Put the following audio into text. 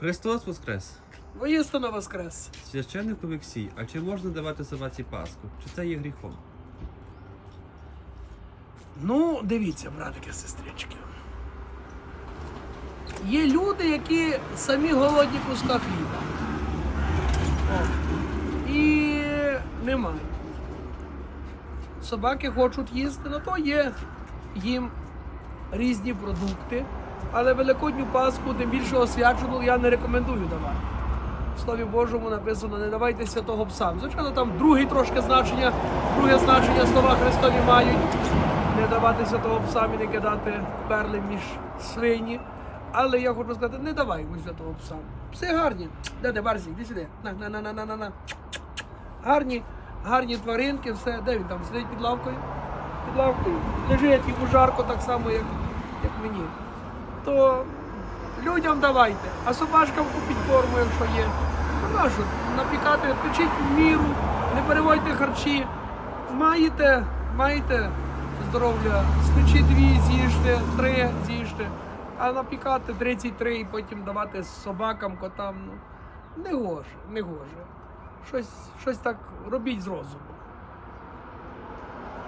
Христос Воскрес! Воістину воскрес. Священник Олексій, а чи можна давати собаці паску? Чи це є гріхом? Ну, дивіться, братики, сестрички. Є люди, які самі голодні куска хліба. О. І не мають. Собаки хочуть їсти, на то є їм різні продукти. Але великодню паску, тим більше освячену, я не рекомендую давати. В Слові Божому написано, не давайте святого псам. Звичайно, там друге трошки значення, друге значення слова Христові мають. Не давати святого псам і не кидати перли між свині. Але я хочу сказати, не давай йому святого псам. Пси гарні. Де де Барсік, іди сюди. На, на, на, на, на, на. Гарні, гарні тваринки, все. Де він там сидить під лавкою? Під лавкою. Лежить йому жарко так само, як, як мені. То людям давайте, а собачкам купіть форму, якщо є. Ну нащо? Напікати, печіть міру, не переводьте харчі. Маєте, маєте здоров'я, спечіть дві, з'їжте, три з'їжте, а напікати 33 і потім давати собакам, котам. Ну, не гоже, не гоже. Щось, щось так робіть з розуму.